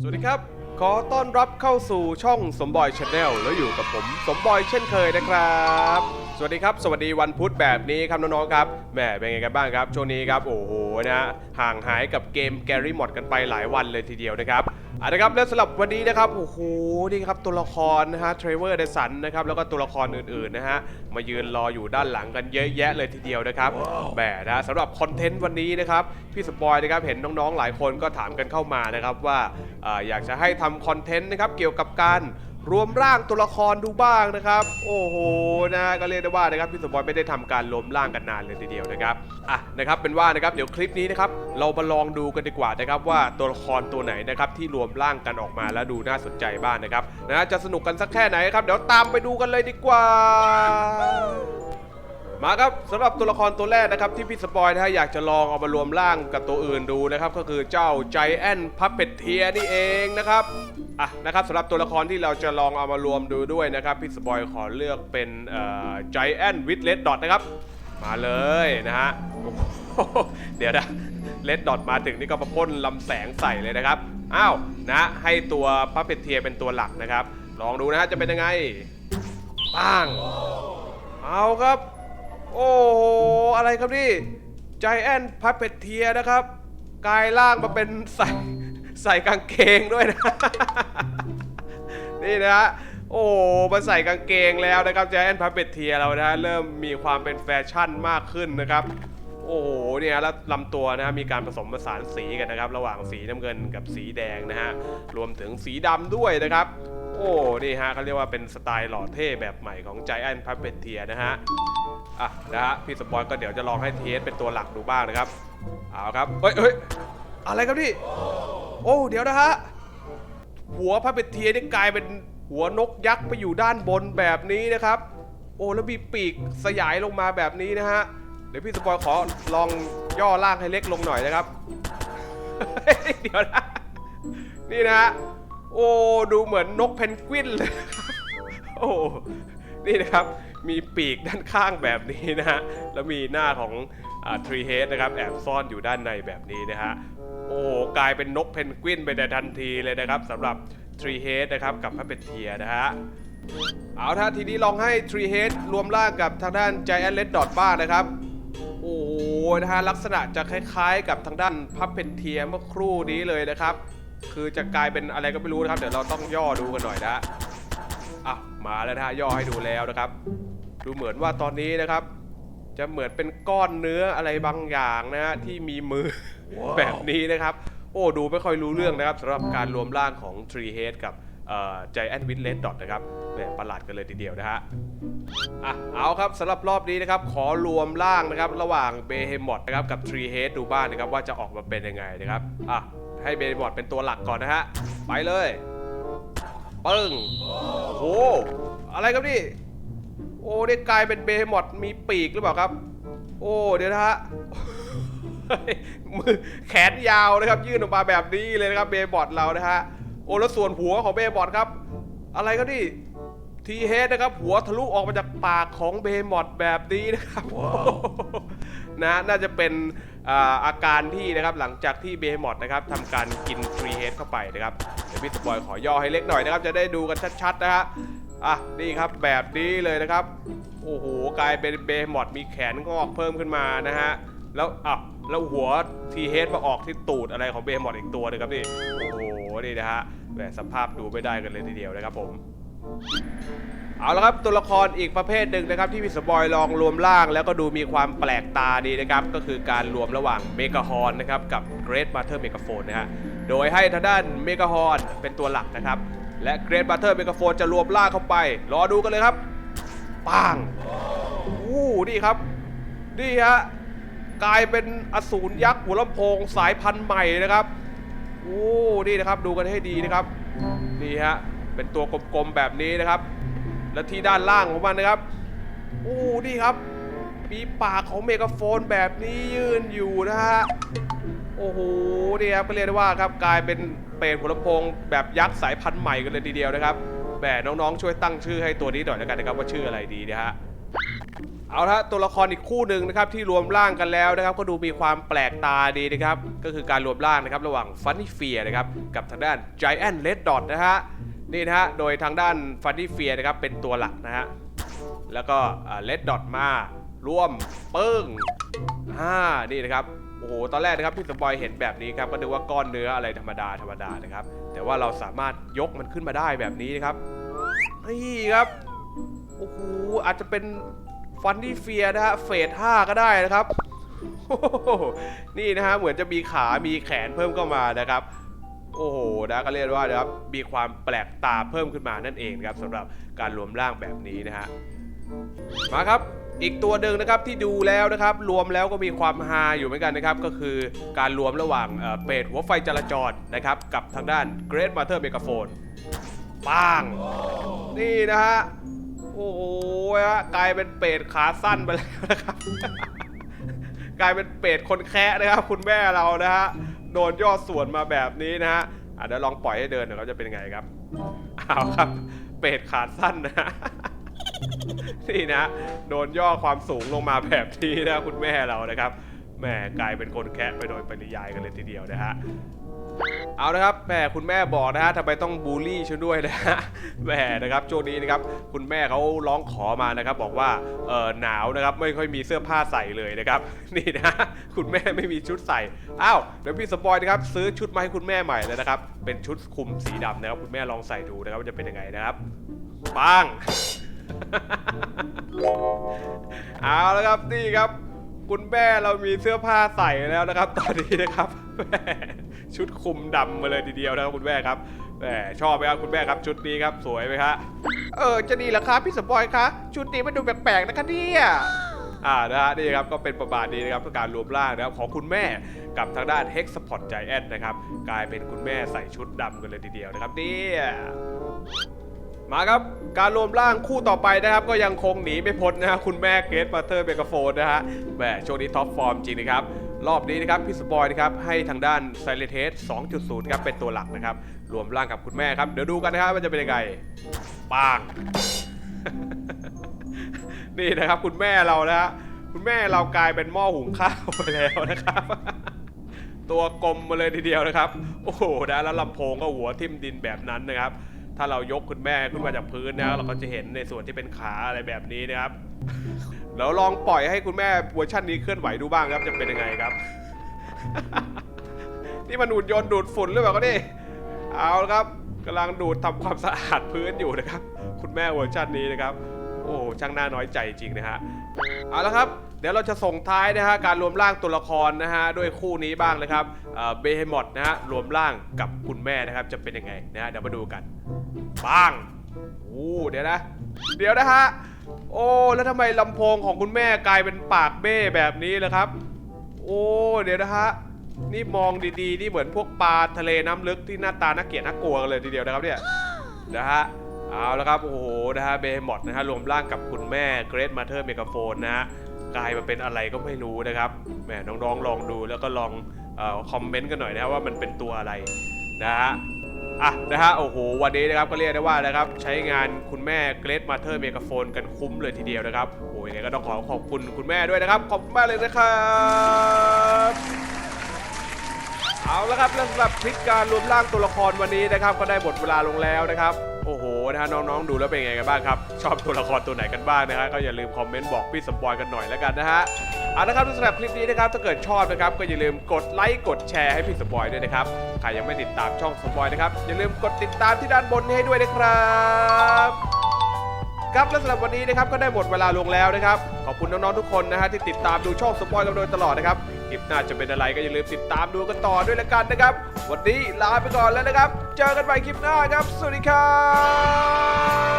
สวัสดีครับ ขอต้อนรับเข้าสู่ช่องสมบอยชาแนลแล้วอยู่กับผม สมบอยเช่นเคยนะครับ สวัสดีครับ สวัสดีวันพุธแบบนี้ครับน้องๆครับแหมเป็นไงกันบ้างครับ ช่วงนี้ครับ โอ้โหนะห่างหายกับเกมแกรี่มอดกันไปหลายวันเลยทีเดียวนะครับอะนะครับและสำหรับวันนี้นะครับโอ้โหนี่ครับตัวละครนะฮะเทรเวอร์เดสันนะครับแล้วก็ตัวละครอื่นๆนะฮะมายืนรออยู่ด้านหลังกันเยอะแยะเลยทีเดียวนะครับแหมนะสำหรับคอนเทนต์วันนี้นะครับพี่สปอยนะครับเห็นน้องๆหลายคนก็ถามกันเข้ามานะครับว่าอ่าอยากจะให้ทำคอนเทนต์นะครับเกี่ยวกับการ รวมร่างตัวละครดูบ้างนะครับ โอ้โหนะก็เรียกได้ว่านะครับพี่สปอยไม่ได้ทำการรวมร่างกันนานเลยทีเดียวนะครับอะนะครับเป็นว่านะครับเดี๋ยวคลิปนี้นะครับเรามาลองดูกันดีกว่านะครับว่าตัวละครตัวไหนนะครับที่รวมร่างกันออกมาแล้วดูน่าสนใจบ้างนะครับนะจะสนุกกันสักแค่ไหนครับเดี๋ยวตามไปดูกันเลยดีกว่า มาครับสำหรับตัวละครตัวแรกนะครับที่พี่สปอยนะฮะอยากจะลองเอามารวมร่างกับตัวอื่นดูนะครับก็คือเจ้าใจแอนพับเป็ดเทียนี่เองนะครับ อะนะครับสำหรับตัวละครที่เราจะลองเอามารวมดูด้วยนะครับ พี่สปอยขอเลือกเป็นเอ่อใจแอนวิดเลดดอทนะครับ มาเลยนะฮะโอ้โหเดี๋ยวนะเลดดอทมาถึงนี่ก็มาพ่นลำแสงใส่เลยนะครับอ้าวนะให้ตัวพับเป็ดเทียเป็นตัวหลักนะครับ ลองดูนะฮะจะเป็นยังไงปังเอาครับ โอ้โหอะไรครับนี่ใจแอนพั p เป็ t เทียนะครับ กลายร่างมาเป็นใส่ ใส่กางเกงด้วยนะ นี่นะฮะโอ้มาใส่กางเกงแล้วนะครับใจแอนพั p เป็ t เทียเรานะเริ่มมีความเป็นแฟชั่นมากขึ้นนะครับ โอ้โหเนี่ยแล้วลำตัวนะมีการผสมผสานสีกันนะครับ ระหว่างสีน้ำเงินกับสีแดงนะฮะรวมถึงสีดำด้วยนะครับ โอ้นี่ฮะเขาเรียกว่าเป็นสไตล์หล่อเท่แบบใหม่ของ Giant Puppeteer นะฮะอะนะฮะพี่สปอยก็เดี๋ยวจะลองให้เทสเป็นตัวหลักดูบ้างนะครับเอาครับเฮ้ยเฮ้ยอะไรครับนี่ โอ้เดี๋ยวนะฮะ หัวพับเป็ดเทียนี่กลายเป็นหัวนกยักษ์ไปอยู่ด้านบนแบบนี้นะครับ โอ้แล้วมีปีกสยายลงมาแบบนี้นะฮะ เดี๋ยวพี่สปอยขอลองย่อร่างให้เล็กลงหน่อยนะครับ เดี๋ยวนะ นี่นะฮะ โอ้ดูเหมือนนกเพนกวินเลย โอ้นี่นะครับ มีปีกด้านข้างแบบนี้นะฮะ แล้วมีหน้าของทรีเฮดนะครับ แอบซ่อนอยู่ด้านในแบบนี้นะฮะ โอ้กลายเป็นนกเพนกวินไปแต่ทันทีเลยนะครับสำหรับทรีเฮดนะครับกับพระเป็ดเทียนะฮะเอาท่าทีนี้ลองให้ทรีเฮดรวมร่างกับทางด้าน Giant Red Dot บ้างนะครับ โอ้โหนะฮะลักษณะจะคล้ายๆ กับทางด้านพับเพนเทียเมื่อครู่นี้เลยนะครับ คือจะกลายเป็นอะไรก็ไม่รู้นะครับ เดี๋ยวเราต้องย่อดูกันหน่อยนะอะมาแล้วนะฮะย่อให้ดูแล้วนะครับ ดูเหมือนว่าตอนนี้นะครับ จะเหมือนเป็นก้อนเนื้ออะไรบางอย่างนะฮะที่มีมือ แบบนี้นะครับ โอ้ดูไม่ค่อยรู้เรื่องนะครับสำหรับการรวมร่างของ Tree Head กับใจแอนวิ t เลดดอทนะครับแหมประหลาดกันเลยทีเดียวนะฮะอะเอาครับสำหรับรอบนี้นะครับ ขอรวมร่างนะครับ ระหว่างเบเฮมอ t นะครับกับ Tree Head ดูบ้างนะครับ ว่าจะออกมาเป็นยังไงนะครับอะให้เบเฮมอ t เป็นตัวหลักก่อนนะฮะ ไปเลย ปึ้งโอ้โหอะไรครับนี่ โอ้ได้กลายเป็นเบเฮมอ t มีปีกหรือเปล่าครับ โอ้เดี๋ยวนะฮะมือแขนยาวนะครับ ยื่นออกมาแบบนี้เลยนะครับเบย์บอดเรานะฮะโอ้แล้วส่วนหัวของเบย์บอดครับ อะไรครับนี่ทีเฮดนะครับ หัวทะลุออกมาจากปากของเบย์บอดแบบนี้นะครับ นะน่าจะเป็นอ่าอาการที่นะครับหลังจากที่เบย์มอดนะครับทำการกินทรีเฮดเข้าไปนะครับเดี๋ยวพี่สปอยขอย่อให้เล็กหน่อยนะครับ จะได้ดูกันชัดๆนะฮะ อะนี่ครับแบบนี้เลยนะครับ โอ้โหกลายเป็นเบย์มอดมีแขนงอกเพิ่มขึ้นมานะฮะ แล้วอะแล้วหัวทีเฮดมาออกที่ตูดอะไรของเบย์มอดอีกตัวหนึงครับนี่ โอ้โหนี่นะฮะแหมสภาพดูไม่ได้กันเลยทีเดียวนะครับผมเอาละครับตัวละครอีกประเภทหนึ่งนะครับที่พี่สปอยลองรวมร่างแล้วก็ดูมีความแปลกตาดีนะครับ ก็คือการรวมระหว่างเมก a ฮอนนะครับกับเกร t มาเ t อร์เมก a โฟนนะฮะโดยให้ทางด้านเมก a ฮอนเป็นตัวหลักนะครับ และเกร t มาเ t อร์เมก a โฟนจะรวมร่าเข้าไป รอดูกันเลยครับปังอู้นี่ครับ นี่ฮะ กลายเป็นอสูรยักษ์หัวลำโพงสายพันธุ์ใหม่นะครับโอ้นี่นะครับดูกันให้ดีนะครับ นี่ฮะ เป็นตัวกลมๆแบบนี้นะครับ และที่ด้านล่างของมันนะครับโอ้นี่ครับ มีปากของเมกาโฟนแบบนี้ยื่นอยู่นะฮะ โอ้โหนี่ครับก็เรียกได้ว่าครับกลายเป็นเป็ดหัวลำโพงแบบยักษ์สายพันธุ์ใหม่กันเลยทีเดียวนะครับแหมน้องๆช่วยตั้งชื่อให้ตัวนี้หน่อยแล้วกันนะครับว่าชื่ออะไรดีนะฮะเอาละตัวละครอีกคู่หนึ่งนะครับที่รวมร่างกันแล้วนะครับ ก็ดูมีความแปลกตาดีนะครับก็คือการรวมร่างนะครับระหว่างฟันนี่เฟียนะครับกับทางด้าน Giant Red Dot นะฮะนี่นะฮะโดยทางด้านฟันนี่เฟียนะครับเป็นตัวหลักนะฮะแล้วก็เลดดอทมาร่วมปึ้งอ่านี่นะครับ โอ้โห ตอนแรกนะครับพี่สปอยเห็นแบบนี้ครับก็นึกว่าก้อนเนื้ออะไรธรรมดาธรรมดานะครับ แต่ว่าเราสามารถยกมันขึ้นมาได้แบบนี้นะครับนี่ครับโอ้โหอาจจะเป็นฟันดี้เฟียนะฮะเฟสห้าก็ได้นะครับนี่นะฮะเหมือนจะมีขามีแขนเพิ่มเข้ามานะครับ โอ้โหนะก็เรียกว่านะครับมีความแปลกตาเพิ่มขึ้นมานั่นเองครับสำหรับการรวมร่างแบบนี้นะฮะมาครับ อีกตัวหนึ่งนะครับที่ดูแล้วนะครับ รวมแล้วก็มีความฮาอยู่เหมือนกันนะครับ ก็คือการรวมระหว่างเอ่อเป็ดหัวไฟจราจรนะครับ กับทางด้าน Great Matter Megaphone ป้างนี่นะฮะ โอ้โหฮะกลายเป็นเป็ดขาสั้นไปแล้วนะครับ กลายเป็นเป็ดคนแคะนะครับ คุณแม่เรานะฮะโดนย่อส่วนมาแบบนี้นะฮะอะเดี๋ยวลองปล่อยให้เดินเดี๋ยวเขาจะเป็นไงครับเอาครับ เป็ดขาสั้นนะฮะ นี่นะ โดนย่อความสูงลงมาแบบนี้นะคุณแม่เรานะครับแหม่กลายเป็นคนแคะไปโดยปริยายกันเลยทีเดียวนะฮะเอาละครับแหมคุณแม่บอกนะฮะทำไมต้องบูลลี่ฉันด้วยนะฮะแหมนะครับช่วงนี้นะครับคุณแม่เขาร้องขอมานะครับ บอกว่าเออหนาวนะครับไม่ค่อยมีเสื้อผ้าใส่เลยนะครับ นี่นะคุณแม่ไม่มีชุดใส่อ้าวเดี๋ยวพี่สปอยนะครับซื้อชุดมาให้คุณแม่ใหม่เลยนะครับ เป็นชุดคลุมสีดำนะครับคุณแม่ลองใส่ดูนะครับว่าจะเป็นยังไงนะครับปัง เอาแล้วครับนี่ครับ คุณแม่เรามีเสื้อผ้าใส่แล้วนะครับ ตอนนี้นะครับแหมชุดคลุมดำมาเลยทีเดียวนะครับคุณแม่ครับแหมชอบไหมครับคุณแม่ครับชุดนี้ครับสวยไหมครับเออจะดีเหรอครับพี่สมบอยคะชุดนี้มันดูแปลกๆนะคะเนี่ยอ่านะฮะนี่ครับก็เป็นประมาณนี้นะครับการรวมร่างนะครับของคุณแม่กับทางด้าน Hex Sport Giant นะครับ กลายเป็นคุณแม่ใส่ชุดดำกันเลยทีเดียวนะครับเนี่ย มาครับการรวมร่างคู่ต่อไปนะครับ ก็ยังคงหนีไม่พ้นนะฮะคุณแม่เกรทบัตเตอร์เบกโฟนนะฮะแหมช่วงนี้ท็อปฟอร์มจริงนะครับ รอบนี้นะครับพี่สปอยนะครับให้ทางด้าน s i l e n t e 2.0 ครับเป็นตัวหลักนะครับ รวมร่างกับคุณแม่ครับ เดี๋ยวดูกันนะครับว่าจะเป็นยังไงปังนี่นะครับคุณแม่เรานะฮะคุณแม่เรากลายเป็นหม้อหุงข้าวไปแล้วนะครับตัวกลมมาเลยทีเดียวนะครับ โอ้โหนะแล้วลำโพงก็หัวทิ่มดินแบบนั้นนะครับ ถ้าเรายกคุณแม่ขึ้นมาจากพื้นนะเราก็จะเห็นในส่วนที่เป็นขาอะไรแบบนี้นะครับ แล้วลองปล่อยให้คุณแม่เวอร์ชันนี้เคลื่อนไหวดูบ้างครับจะเป็นยังไงครับ นี่มันดูดยนต์ดูดฝุ่นหรือเปล่าก็นี่เอาละครับกำลังดูดทำความสะอาดพื้นอยู่นะครับ คุณแม่เวอร์ชันนี้นะครับ โอ้ช่างน่าน้อยใจจริงนะฮะเอาละครับเดี๋ยวเราจะส่งท้ายนะฮะการรวมร่างตัวละครนะฮะด้วยคู่นี้บ้างนะครับเบเฮมอดนะฮะรวมร่างกับคุณแม่นะครับจะเป็นยังไงนะฮะเดี๋ยวมาดูกันปังโอ้เดี๋ยวนะ เดี๋ยวนะฮะโอ้แล้วทำไมลำโพงของคุณแม่กลายเป็นปากเบ้แบบนี้ล่ะครับ โอ้เดี๋ยวนะฮะนี่มองดีๆ นี่เหมือนพวกปลาทะเลน้ำลึกที่หน้าตาน่าเกลียดน่ากลัวกันเลยทีเดียวนะครับเนี่ยนะฮะเอาละครับโอ้โหนะฮะเบมอดนะฮะรวมร่างกับคุณแม่เกรทมาเธอร์เมกาโฟนนะฮะ กลายมาเป็นอะไรก็ไม่รู้นะครับแหมน้องๆลองดูแล้วก็ลองอคอมเมนต์กันหน่อยนะว่ามันเป็นตัวอะไรนะฮะอะนะฮะโอ้โหวันนี้นะครับก็เรียกได้ว่านะครับใช้งานคุณแม่เกรทมาเธอร์เมกาโฟนกันคุ้มเลยทีเดียวนะครับโอ้ยยังไงก็ต้องขอขอบคุณคุณแม่ด้วยนะครับ ขอบคุณมากเลยนะครับเอาละครับสำหรับคลิปการรวมร่างตัวละครวันนี้นะครับ ก็ได้หมดเวลาลงแล้วนะครับ นะฮะน้องๆดูแล้วเป็นไงกันบ้างครับ ชอบตัวละครตัวไหนกันบ้างนะฮะก็อย่าลืมคอมเมนต์บอกพี่สปอยกันหน่อยแล้วกันนะฮะเอาละครับสำหรับคลิปนี้นะครับถ้าเกิดชอบนะครับก็อย่าลืมกดไลค์กดแชร์ให้พี่สปอยด้วยนะครับใครยังไม่ติดตามช่องสปอยนะครับอย่าลืมกดติดตามที่ด้านบนนี้ให้ด้วยนะครับ ครับและสำหรับวันนี้นะครับก็ได้หมดเวลาลงแล้วนะครับขอบคุณน้องๆทุกคนนะฮะที่ติดตามดูช่องสปอยกันโดยตลอดนะครับคลิปหน้าจะเป็นอะไรก็อย่าลืมติดตามดูกันต่อด้วยละกันนะครับ วันนี้ลาไปก่อนแล้วนะครับ เจอกันใหม่คลิปหน้าครับ สวัสดีครับ